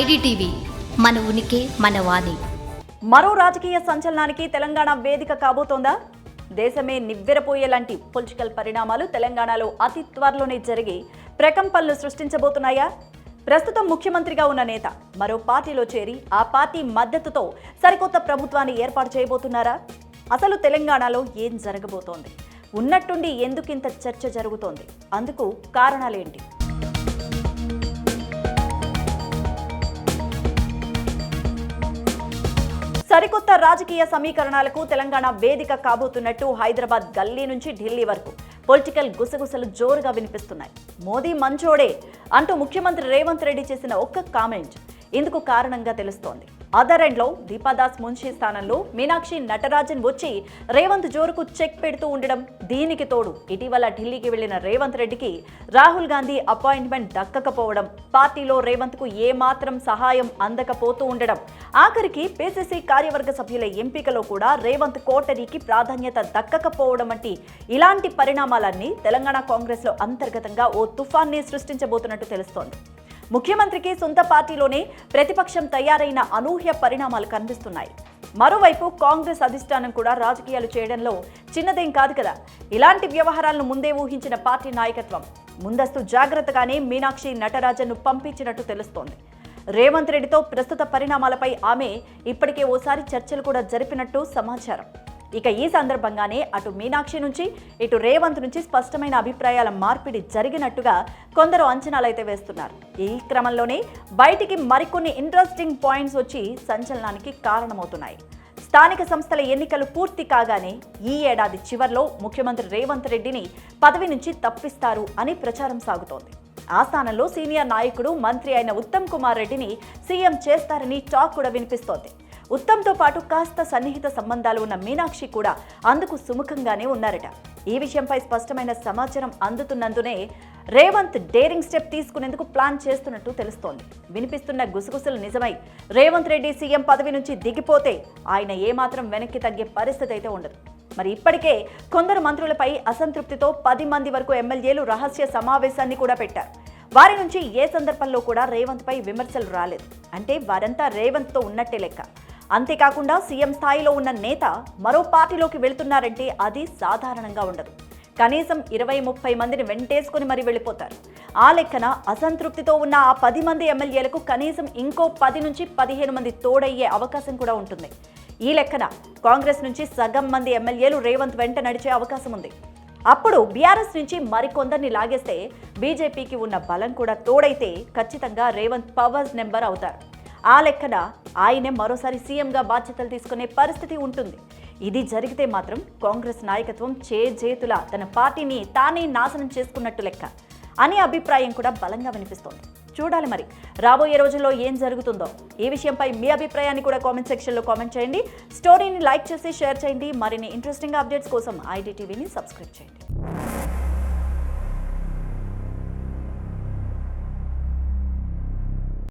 IDTV మన ఉనికి మన వాణి. మరో రాజకీయ సంచలనానికి తెలంగాణ వేదిక కాబోతోందా? దేశమే నివ్వెరపోయేలాంటి పొలిటికల్ పరిణామాలు తెలంగాణలో అతి త్వరలోనే జరిగి ప్రకంపనలు సృష్టించబోతున్నాయా? ప్రస్తుతం ముఖ్యమంత్రిగా ఉన్న నేత మరో పార్టీలో చేరి ఆ పార్టీ మద్దతుతో సరికొత్త ప్రభుత్వాన్ని ఏర్పాటు చేయబోతున్నారా? అసలు తెలంగాణలో ఏం జరగబోతోంది? ఉన్నట్టుండి ఎందుకింత చర్చ జరుగుతోంది? అందుకు కారణాలేంటి? సరికొత్త రాజకీయ సమీకరణాలకు తెలంగాణ వేదిక కాబోతున్నట్టు హైదరాబాద్ గల్లీ నుంచి ఢిల్లీ వరకు. పొలిటికల్ గుసగుసలు జోరుగా వినిపిస్తున్నాయి. మోదీ మంచోడే అంటూ ముఖ్యమంత్రి రేవంత్ రెడ్డి చేసిన ఒక్క కామెంట్ ఇందుకు కారణంగా తెలుస్తోంది. అదర్ ఎండ్లో దీపాదాస్ మున్షి స్థానంలో మీనాక్షి నటరాజన్ వచ్చి రేవంత్ జోరుకు చెక్ పెడుతూ ఉండడం దీనికి తోడు. ఇటీవల ఢిల్లీకి వెళ్ళిన రేవంత్ రెడ్డికి రాహుల్ గాంధీ అపాయింట్మెంట్ దక్కకపోవడం పార్టీలో రేవంత్కు ఏమాత్రం సహాయం అందకపోతూ ఉండడం. ఆఖరికి పిసిసి కార్యవర్గ సభ్యుల ఎంపికలో కూడా రేవంత్ కోటరీకి ప్రాధాన్యత దక్కకపోవడం వంటి ఇలాంటి పరిణామాలన్నీ తెలంగాణ కాంగ్రెస్లో అంతర్గతంగా ఓ తుఫాన్ని సృష్టించబోతున్నట్టు తెలుస్తోంది. ముఖ్యమంత్రికి సొంత పార్టీలోనే ప్రతిపక్షం తయారైన అనూహ్య పరిణామాలు కనిపిస్తున్నాయి. మరోవైపు కాంగ్రెస్ అధిష్టానం కూడా రాజకీయాలు చేయడంలో చిన్నదేం కాదు కదా. ఇలాంటి వ్యవహారాలను ముందే ఊహించిన పార్టీ నాయకత్వం ముందస్తు జాగ్రత్తగానే మీనాక్షి నటరాజన్ను పంపించినట్టు తెలుస్తోంది. రేవంత్ రెడ్డితో ప్రస్తుత పరిణామాలపై ఆమె ఇప్పటికే ఓసారి చర్చలు కూడా జరిపినట్టు సమాచారం. ఇక ఈ సందర్భంగానే అటు మీనాక్షి నుంచి ఇటు రేవంత్ నుంచి స్పష్టమైన అభిప్రాయాల మార్పిడి జరిగినట్టుగా కొందరు అంచనాలైతే వేస్తున్నారు. ఈ క్రమంలోనే బయటికి మరికొన్ని ఇంట్రెస్టింగ్ పాయింట్స్ వచ్చి సంచలనానికి కారణమవుతున్నాయి. స్థానిక సంస్థల ఎన్నికలు పూర్తి కాగానే ఈ ఏడాది చివర్లో ముఖ్యమంత్రి రేవంత్ రెడ్డిని పదవి నుంచి తప్పిస్తారు అని ప్రచారం సాగుతోంది. ఆ స్థానంలో సీనియర్ నాయకుడు మంత్రి అయిన ఉత్తమ్ కుమార్ రెడ్డిని సీఎం చేస్తారని టాక్ కూడా వినిపిస్తోంది. ఉత్తమ్తో పాటు కాస్త సన్నిహిత సంబంధాలు ఉన్న మీనాక్షి కూడా అందుకు సుముఖంగానే ఉన్నారట. ఈ విషయంపై స్పష్టమైన సమాచారం అందుతున్నందునే రేవంత్ డేరింగ్ స్టెప్ తీసుకునేందుకు ప్లాన్ చేస్తున్నట్టు తెలుస్తోంది. వినిపిస్తున్న గుసగుసలు నిజమై రేవంత్ రెడ్డి సీఎం పదవి నుంచి దిగిపోతే ఆయన ఏమాత్రం వెనక్కి తగ్గే పరిస్థితి అయితే ఉండదు. మరి ఇప్పటికే కొందరు మంత్రులపై అసంతృప్తితో పది మంది వరకు ఎమ్మెల్యేలు రహస్య సమావేశాన్ని కూడా పెట్టారు. వారి నుంచి ఏ సందర్భంలో కూడా రేవంత్ పై విమర్శలు రాలేదు. అంటే వారంతా రేవంత్తో ఉన్నట్టే లెక్క. అంతేకాకుండా సీఎం స్థాయిలో ఉన్న నేత మరో పార్టీలోకి వెళుతున్నారంటే అది సాధారణంగా ఉండదు. కనీసం ఇరవై ముప్పై మందిని వెంటేసుకుని మరీ వెళ్ళిపోతారు. ఆ లెక్కన అసంతృప్తితో ఉన్న ఆ పది మంది ఎమ్మెల్యేలకు కనీసం ఇంకో పది నుంచి పదిహేను మంది తోడయ్యే అవకాశం కూడా ఉంటుంది. ఈ లెక్కన కాంగ్రెస్ నుంచి సగం మంది ఎమ్మెల్యేలు రేవంత్ వెంట నడిచే అవకాశం ఉంది. అప్పుడు బీఆర్ఎస్ నుంచి మరికొందరిని లాగేస్తే బీజేపీకి ఉన్న బలం కూడా తోడైతే ఖచ్చితంగా రేవంత్ పవర్స్ నెంబర్ అవుతారు. ఆ లెక్కన ఆయనే మరోసారి సీఎంగా బాధ్యతలు తీసుకునే పరిస్థితి ఉంటుంది. ఇది జరిగితే మాత్రం కాంగ్రెస్ నాయకత్వం చేజేతుల తన పార్టీని తానే నాశనం చేసుకున్నట్టు లెక్క అనే అభిప్రాయం కూడా బలంగా వినిపిస్తోంది. చూడాలి మరి రాబోయే రోజుల్లో ఏం జరుగుతుందో. ఈ విషయంపై మీ అభిప్రాయాన్ని కూడా కామెంట్ సెక్షన్లో కామెంట్ చేయండి. స్టోరీని లైక్ చేసి షేర్ చేయండి. మరిన్ని ఇంట్రెస్టింగ్ అప్డేట్స్ కోసం ఐడి టీవీని సబ్స్క్రైబ్ చేయండి.